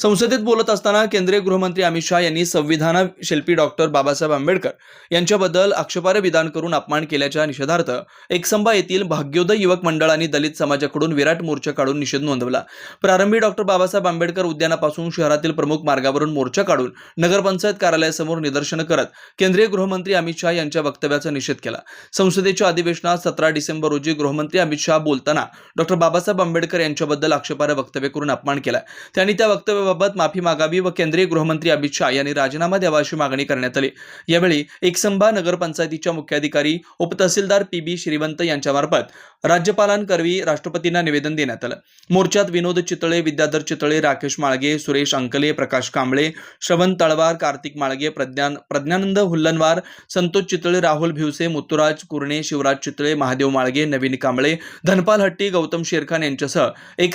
संसदेत बोलत असताना केंद्रीय गृहमंत्री अमित शहा यांनी संविधान शिल्पी डॉक्टर बाबासाहेब आंबेडकर यांच्याबद्दल आक्षेपार्ह विधान करून अपमान केल्याच्या निषेधार्थ एकसंबा येथील भाग्योदय युवक मंडळ आणि दलित समाजाकडून विराट मोर्चा काढून निषेध नोंदवला प्रारंभी डॉक्टर बाबासाहेब आंबेडकर उद्यानापासून शहरातील प्रमुख मार्गावरून मोर्चा काढून नगरपंचायत कार्यालयासमोर निदर्शनं करत केंद्रीय गृहमंत्री अमित शहा यांच्या वक्तव्याचा निषेध केला संसदेच्या अधिवेशनात सतरा डिसेंबर रोजी गृहमंत्री अमित शहा बोलताना डॉक्टर बाबासाहेब आंबेडकर यांच्याबद्दल आक्षेपार्ह वक्तव्य करून अपमान केला त्यांनी त्या वक्तव्याबाबत माफी मागावी व केंद्रीय गृहमंत्री अमित शाह यांनी राजीनामा द्यावा अशी मागणी करण्यात आली यावेळी एकसंभा नगरपंचायतीच्या मुख्याधिकारी उपतहसीलदार पी बी श्रीवंत यांच्यामार्फत राज्यपालांकरवी राष्ट्रपतींना निवेदन देण्यात आलं मोर्चात विनोद चितळे विद्याधर चितळे राकेश माळगे सुरेश अंकले प्रकाश कांबळे श्रवण तळवार कार्तिक माळगे प्रज्ञान प्रज्ञानंद हुल्लनवार संतोष चितळे राहुल भिवसे मुत्तुराज कुर्णे शिवराज चितळे महादेव माळगे नवीन कांबळे धनपाल हट्टी गौतम शेरखान यांच्यासह एक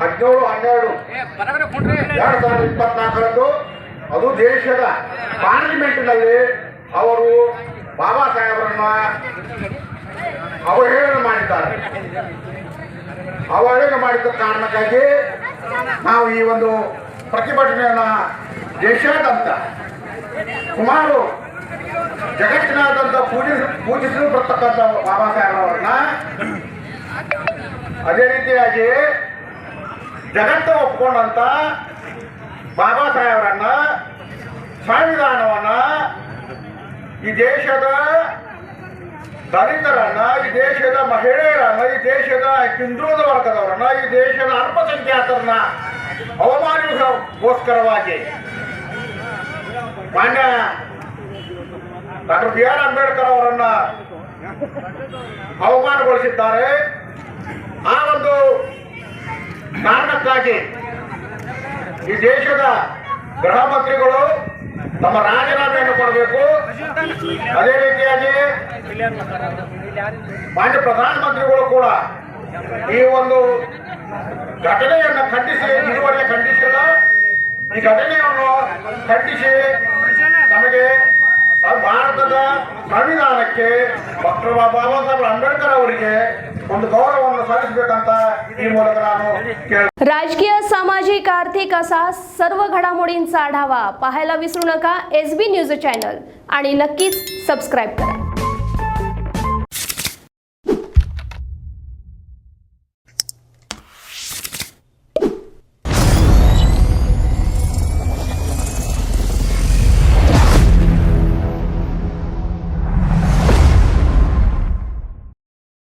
ಹದಿನೇಳು ಹನ್ನೆರಡು ಎರಡ್ ಸಾವಿರದ ಇಪ್ಪತ್ನಾಲ್ಕರಂದು ಅದು ದೇಶದ ಪಾರ್ಲಿಮೆಂಟ್ ನಲ್ಲಿ ಅವರು ಬಾಬಾ ಸಾಹೇಬರನ್ನ ಅವಹೇಳನ ಮಾಡಿದ್ದಾರೆ ಅವಹೇಳನ ಮಾಡಿದ ಕಾರಣಕ್ಕಾಗಿ ನಾವು ಈ ಒಂದು ಪ್ರತಿಭಟನೆಯನ್ನ ದೇಶಾದಂತ ಸುಮಾರು ಜಗತ್ತಿನಾದ್ಯಂತ ಪೂಜಿ ಪೂಜಿಸಲು ಬರ್ತಕ್ಕಂಥ ಬಾಬಾ ಸಾಹೇಬ್ರವರನ್ನ ಅದೇ ರೀತಿಯಾಗಿ ಜಗತ್ತ ಒಪ್ಕೊಂಡಂತ ಬಾಬಾ ಸಾಹೇಬರನ್ನ ಸಂವಿಧಾನವನ್ನ ಈ ದೇಶದ ದಲಿತರನ್ನ ಈ ದೇಶದ ಮಹಿಳೆಯರನ್ನ ಈ ದೇಶದ ಹಿಂದುಳಿದ ವರ್ಗದವರನ್ನ ಈ ದೇಶದ ಅಲ್ಪಸಂಖ್ಯಾತರನ್ನ ಅವಮಾನಿಸೋಸ್ಕರವಾಗಿ ಮಾನ್ಯ ಡಾಕ್ಟರ್ ಬಿ ಆರ್ ಅಂಬೇಡ್ಕರ್ ಅವರನ್ನ ಅವಮಾನಗೊಳಿಸಿದ್ದಾರೆ ಆ ಒಂದು ಕಾರಣಕ್ಕಾಗಿ ಈ ದೇಶದ ಗೃಹ ಮಂತ್ರಿಗಳು ತಮ್ಮ ರಾಜೀನಾಮೆಯನ್ನು ಕೊಡಬೇಕು ಅದೇ ರೀತಿಯಾಗಿ ಮಾನ್ಯ ಪ್ರಧಾನಮಂತ್ರಿಗಳು ಕೂಡ ಈ ಒಂದು ಘಟನೆಯನ್ನು ಖಂಡಿಸಿ ಇದುವರೆಗೆ ಖಂಡಿಸಿಲ್ಲ ಈ ಘಟನೆಯನ್ನು ಖಂಡಿಸಿ ನಮಗೆ बाबासाहेब आंबेडकर गौरव राजकीय सामाजिक आर्थिक असा सर्व घडामोडींचा आढावा पाहायला विसरू नका एस बी न्यूज चॅनल आणि नक्कीच सबस्क्राईब करा